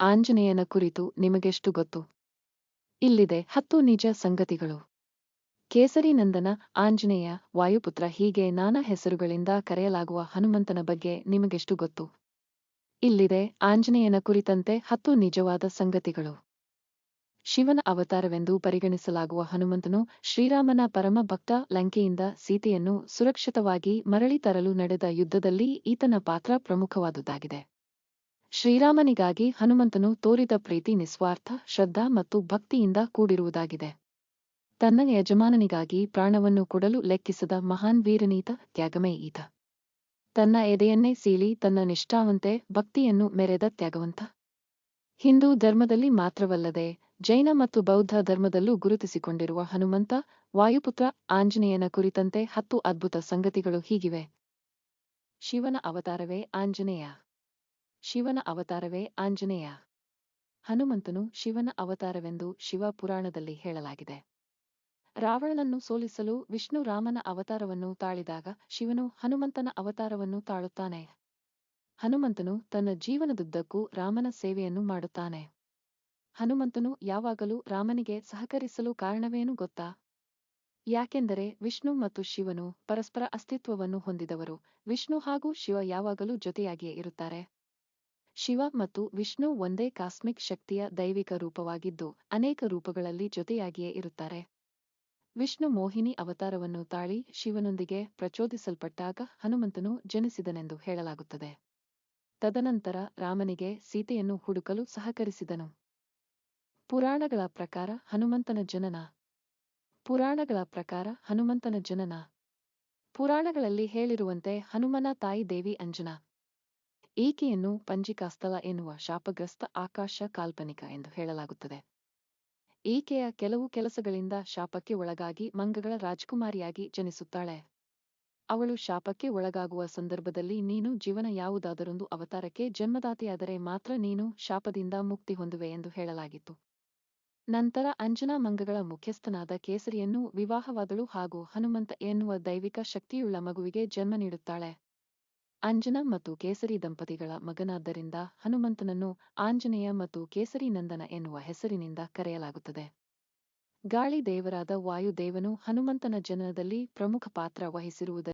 ಆಂಜನೇಯನ ಕುರಿತು ನಿಮಗೆಷ್ಟು ಗೊತ್ತು? ಇಲ್ಲಿದೆ ಹತ್ತು ನಿಜ ಸಂಗತಿಗಳು. ಕೇಸರಿ ನಂದನ ಆಂಜನೇಯ ವಾಯುಪುತ್ರ ಹೀಗೆ ನಾನಾ ಹೆಸರುಗಳಿಂದ ಕರೆಯಲಾಗುವ ಹನುಮಂತನ ಬಗ್ಗೆ ನಿಮಗೆಷ್ಟು ಗೊತ್ತು? ಇಲ್ಲಿದೆ ಆಂಜನೇಯನ ಕುರಿತಂತೆ ಹತ್ತು ನಿಜವಾದ ಸಂಗತಿಗಳು. ಶಿವನ ಅವತಾರವೆಂದು ಪರಿಗಣಿಸಲಾಗುವ ಹನುಮಂತನು ಶ್ರೀರಾಮನ ಪರಮ ಭಕ್ತ ಲಂಕೆಯಿಂದ ಸೀತೆಯನ್ನು ಸುರಕ್ಷಿತವಾಗಿ ಮರಳಿ ತರಲು ನಡೆದ ಯುದ್ಧದಲ್ಲಿ ಈತನ ಪಾತ್ರ ಪ್ರಮುಖವಾದುದಾಗಿದೆ. ಶ್ರೀರಾಮನಿಗಾಗಿ ಹನುಮಂತನು ತೋರಿದ ಪ್ರೀತಿ, ನಿಸ್ವಾರ್ಥ, ಶ್ರದ್ಧಾ ಮತ್ತು ಭಕ್ತಿಯಿಂದ ಕೂಡಿರುವುದಾಗಿದೆ. ತನ್ನ ಯಜಮಾನನಿಗಾಗಿ ಪ್ರಾಣವನ್ನು ಕೊಡಲು ಲೆಕ್ಕಿಸದ ಮಹಾನ್ ವೀರನೀತ ತ್ಯಾಗಮೇ ಈತ ತನ್ನ ಎದೆಯನ್ನೇ ಸೀಳಿ ತನ್ನ ನಿಷ್ಠಾವಂತೆ ಭಕ್ತಿಯನ್ನು ಮೆರೆದ ತ್ಯಾಗವಂತ. ಹಿಂದೂ ಧರ್ಮದಲ್ಲಿ ಮಾತ್ರವಲ್ಲದೆ ಜೈನ ಮತ್ತು ಬೌದ್ಧ ಧರ್ಮದಲ್ಲೂ ಗುರುತಿಸಿಕೊಂಡಿರುವ ಹನುಮಂತ, ವಾಯುಪುತ್ರ, ಆಂಜನೇಯನ ಕುರಿತಂತೆ ಹತ್ತು ಅದ್ಭುತ ಸಂಗತಿಗಳು ಹೀಗಿವೆ. ಶಿವನ ಅವತಾರವೇ ಆಂಜನೇಯ. ಶಿವನ ಅವತಾರವೇ ಆಂಜನೇಯ. ಹನುಮಂತನು ಶಿವನ ಅವತಾರವೆಂದು ಶಿವ ಪುರಾಣದಲ್ಲಿ ಹೇಳಲಾಗಿದೆ. ರಾವಣನನ್ನು ಸೋಲಿಸಲು ವಿಷ್ಣು ರಾಮನ ಅವತಾರವನ್ನು ತಾಳಿದಾಗ ಶಿವನು ಹನುಮಂತನ ಅವತಾರವನ್ನು ತಾಳುತ್ತಾನೆ. ಹನುಮಂತನು ತನ್ನ ಜೀವನದುದ್ದಕ್ಕೂ ರಾಮನ ಸೇವೆಯನ್ನು ಮಾಡುತ್ತಾನೆ. ಹನುಮಂತನು ಯಾವಾಗಲೂ ರಾಮನಿಗೆ ಸಹಕರಿಸಲು ಕಾರಣವೇನು ಗೊತ್ತಾ? ಯಾಕೆಂದರೆ ವಿಷ್ಣು ಮತ್ತು ಶಿವನು ಪರಸ್ಪರ ಅಸ್ತಿತ್ವವನ್ನು ಹೊಂದಿದವರು. ವಿಷ್ಣು ಹಾಗೂ ಶಿವ ಯಾವಾಗಲೂ ಜೊತೆಯಾಗಿಯೇ ಇರುತ್ತಾರೆ. ಶಿವ ಮತ್ತು ವಿಷ್ಣು ಒಂದೇ ಕಾಸ್ಮಿಕ್ ಶಕ್ತಿಯ ದೈವಿಕ ರೂಪವಾಗಿದ್ದು, ಅನೇಕ ರೂಪಗಳಲ್ಲಿ ಜೊತೆಯಾಗಿಯೇ ಇರುತ್ತಾರೆ. ವಿಷ್ಣು ಮೋಹಿನಿ ಅವತಾರವನ್ನು ತಾಳಿ ಶಿವನೊಂದಿಗೆ ಪ್ರಚೋದಿಸಲ್ಪಟ್ಟಾಗ ಹನುಮಂತನು ಜನಿಸಿದನೆಂದು ಹೇಳಲಾಗುತ್ತದೆ. ತದನಂತರ ರಾಮನಿಗೆ ಸೀತೆಯನ್ನು ಹುಡುಕಲು ಸಹಕರಿಸಿದನು. ಪುರಾಣಗಳ ಪ್ರಕಾರ ಹನುಮಂತನ ಜನನ. ಪುರಾಣಗಳ ಪ್ರಕಾರ ಹನುಮಂತನ ಜನನ. ಪುರಾಣಗಳಲ್ಲಿ ಹೇಳಿರುವಂತೆ ಹನುಮನ ತಾಯಿ ದೇವಿ ಅಂಜನಾ. ಈಕೆಯನ್ನು ಪಂಜಿಕಾಸ್ಥಳ ಎನ್ನುವ ಶಾಪಗ್ರಸ್ತ ಆಕಾಶ ಕಾಲ್ಪನಿಕ ಎಂದು ಹೇಳಲಾಗುತ್ತದೆ. ಈಕೆಯ ಕೆಲವು ಕೆಲಸಗಳಿಂದ ಶಾಪಕ್ಕೆ ಒಳಗಾಗಿ ಮಂಗಗಳ ರಾಜಕುಮಾರಿಯಾಗಿ ಜನಿಸುತ್ತಾಳೆ. ಅವಳು ಶಾಪಕ್ಕೆ ಒಳಗಾಗುವ ಸಂದರ್ಭದಲ್ಲಿ ನೀನು ಜೀವನ ಯಾವುದಾದರೊಂದು ಅವತಾರಕ್ಕೆ ಜನ್ಮದಾತೆಯಾದರೆ ಮಾತ್ರ ನೀನು ಶಾಪದಿಂದ ಮುಕ್ತಿ ಹೊಂದುವೆ ಎಂದು ಹೇಳಲಾಗಿತ್ತು. ನಂತರ ಅಂಜನಾ ಮಂಗಗಳ ಮುಖ್ಯಸ್ಥನಾದ ಕೇಸರಿಯನ್ನು ವಿವಾಹವಾದಳು ಹಾಗೂ ಹನುಮಂತ ಎನ್ನುವ ದೈವಿಕ ಶಕ್ತಿಯುಳ್ಳ ಮಗುವಿಗೆ ಜನ್ಮ ನೀಡುತ್ತಾಳೆ. ಅಂಜನಾ ಮತ್ತು ಕೇಸರಿ ದಂಪತಿಗಳ ಮಗನಾದ್ದರಿಂದ ಹನುಮಂತನನ್ನು ಆಂಜನೇಯ ಮತ್ತು ಕೇಸರಿ ನಂದನ ಎನ್ನುವ ಹೆಸರಿನಿಂದ ಕರೆಯಲಾಗುತ್ತದೆ. ಗಾಳಿ ದೇವರಾದ ವಾಯುದೇವನು ಹನುಮಂತನ ಜನನದಲ್ಲಿ ಪ್ರಮುಖ ಪಾತ್ರ ವಹಿಸಿರುವುದರಿಂದ